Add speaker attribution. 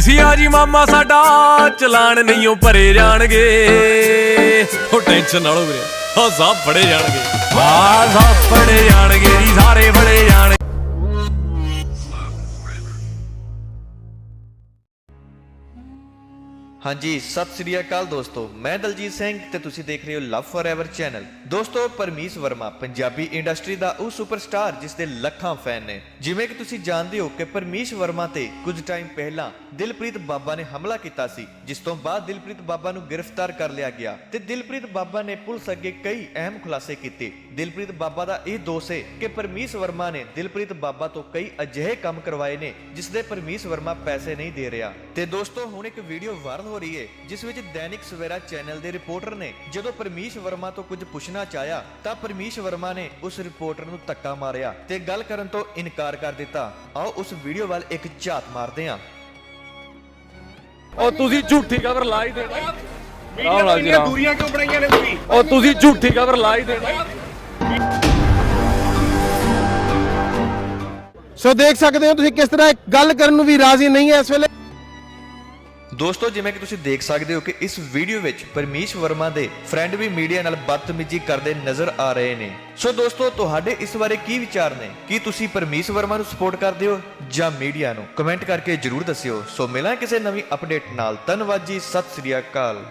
Speaker 1: ਪੀਸੀਆ ਜੀ ਮਾਮਾ ਸਾਡਾ ਚਲਾਨ ਨਹੀਂ ਉਹ ਭਰੇ ਜਾਣਗੇ। ਉਹ ਟੈਨਸ਼ਨ ਨਾ ਲਓ ਵੀਰੇ ਹਾਂ ਸਭ ਫੜੇ ਜਾਣਗੇ। ਹਾਂ ਸਭ ਫੜੇ ਜਾਣਗੇ।
Speaker 2: ਹਾਂਜੀ, ਸਤਿ ਸ੍ਰੀ ਅਕਾਲ ਦੋਸਤੋ। ਮੈਂ ਦਲਜੀਤ ਸਿੰਘ ਤੇ ਤੁਸੀਂ ਦੇਖ ਰਹੇ ਹੋ ਲਵ ਫੋਰਐਵਰ ਚੈਨਲ ਦੋਸਤੋ ਪਰਮੀਸ਼ ਵਰਮਾ, ਪੰਜਾਬੀ ਇੰਡਸਟਰੀ ਦਾ ਉਹ ਸੁਪਰਸਟਾਰ ਜਿਸ ਦੇ ਲੱਖਾਂ ਫੈਨ ਨੇ। ਜਿਵੇਂ ਕਿ ਤੁਸੀਂ ਜਾਣਦੇ ਹੋ ਕਿ ਪਰਮੀਸ਼ ਵਰਮਾ ਤੇ ਕੁਝ ਟਾਈਮ ਪਹਿਲਾਂ ਦਿਲਪ੍ਰੀਤ ਬਾਬਾ ਨੇ ਹਮਲਾ ਕੀਤਾ ਸੀ, ਜਿਸ ਤੋਂ ਬਾਅਦ ਦਿਲਪ੍ਰੀਤ ਬਾਬਾ ਨੂੰ ਗ੍ਰਿਫਤਾਰ ਕਰ ਲਿਆ ਗਿਆ। ਤੇ ਦਿਲਪ੍ਰੀਤ ਬਾਬਾ ਨੇ ਪੁਲਿਸ ਅੱਗੇ ਕਈ ਅਹਿਮ ਖੁਲਾਸੇ ਕੀਤੇ। ਦਿਲਪ੍ਰੀਤ ਬਾਬਾ ਦਾ ਇਹ ਦੋਸ਼ ਹੈ ਕਿ ਪਰਮੀਸ਼ ਵਰਮਾ ਨੇ ਦਿਲਪ੍ਰੀਤ ਬਾਬਾ ਤੋਂ ਕਈ ਅਜਿਹੇ ਕੰਮ ਕਰਵਾਏ ਨੇ, ਜਿਸ ਦੇ ਪਰਮੀਸ਼ ਵਰਮਾ ਪੈਸੇ ਨਹੀਂ ਦੇ ਰਿਹਾ। ਤੇ ਦੋਸਤੋ, ਹੁਣ ਇੱਕ ਵੀਡੀਓ ਵਾਇਰਲ ਹੋ ਰਹੀ ਹੈ ਜਿਸ ਵਿੱਚ ਦੈਨਿਕ ਸਵੇਰਾ ਚੈਨਲ ਦੇ ਰਿਪੋਰਟਰ ਨੇ ਜਦੋਂ ਪਰਮੀਸ਼ ਵਰਮਾ ਤੋਂ ਕੁਝ ਪੁੱਛਣਾ ਚਾਹਿਆ ਤਾਂ ਪਰਮੀਸ਼ ਵਰਮਾ ਨੇ ਉਸ ਰਿਪੋਰਟਰ ਨੂੰ ਧੱਕਾ ਮਾਰਿਆ ਤੇ ਗੱਲ ਕਰਨ ਤੋਂ ਇਨਕਾਰ ਕਰ ਦਿੱਤਾ। ਆਓ ਉਸ ਵੀਡੀਓ ਵੱਲ ਇੱਕ ਝਾਤ ਮਾਰਦੇ ਹਾਂ।
Speaker 1: ਉਹ ਤੁਸੀਂ ਝੂਠੀ ਖਬਰ ਲਾਈ ਦੇ
Speaker 3: ਮੀਡੀਆ ਦੂਰੀਆਂ ਕਿਉਂ ਬਣਾਈਆਂ ਨੇ ਤੁਸੀਂ?
Speaker 1: ਉਹ ਤੁਸੀਂ ਝੂਠੀ ਖਬਰ ਲਾਈ ਦੇ
Speaker 4: ਸੋ ਦੇਖ ਸਕਦੇ ਹੋ ਤੁਸੀਂ ਕਿਸ ਤਰ੍ਹਾਂ ਗੱਲ ਕਰਨ ਨੂੰ ਵੀ ਰਾਜ਼ੀ ਨਹੀਂ ਹੈ ਇਸ ਵੇਲੇ।
Speaker 2: ਦੋਸਤੋ, ਜਿਵੇਂ ਕਿ ਤੁਸੀਂ ਦੇਖ ਸਕਦੇ ਹੋ ਕਿ ਇਸ ਵੀਡੀਓ ਵਿੱਚ ਪਰਮੀਸ਼ ਵਰਮਾ ਦੇ ਫਰੈਂਡ ਵੀ ਮੀਡੀਆ ਨਾਲ ਬਦਤਮੀਜ਼ੀ ਕਰਦੇ ਨਜ਼ਰ ਆ ਰਹੇ ਨੇ। ਸੋ ਦੋਸਤੋ, ਤੁਹਾਡੇ ਇਸ ਬਾਰੇ ਕੀ ਵਿਚਾਰ ਨੇ? ਕੀ ਤੁਸੀਂ ਪਰਮੀਸ਼ ਵਰਮਾ ਨੂੰ ਸਪੋਰਟ ਕਰਦੇ ਹੋ ਜਾਂ ਮੀਡੀਆ ਨੂੰ? ਕਮੈਂਟ ਕਰਕੇ ਜਰੂਰ ਦੱਸਿਓ। ਸੋ ਮਿਲਾਂ ਕਿਸੇ ਨਵੀਂ ਅਪਡੇਟ ਨਾਲ। ਧੰਨਵਾਦ ਜੀ, ਸਤਿ ਸ੍ਰੀ ਅਕਾਲ।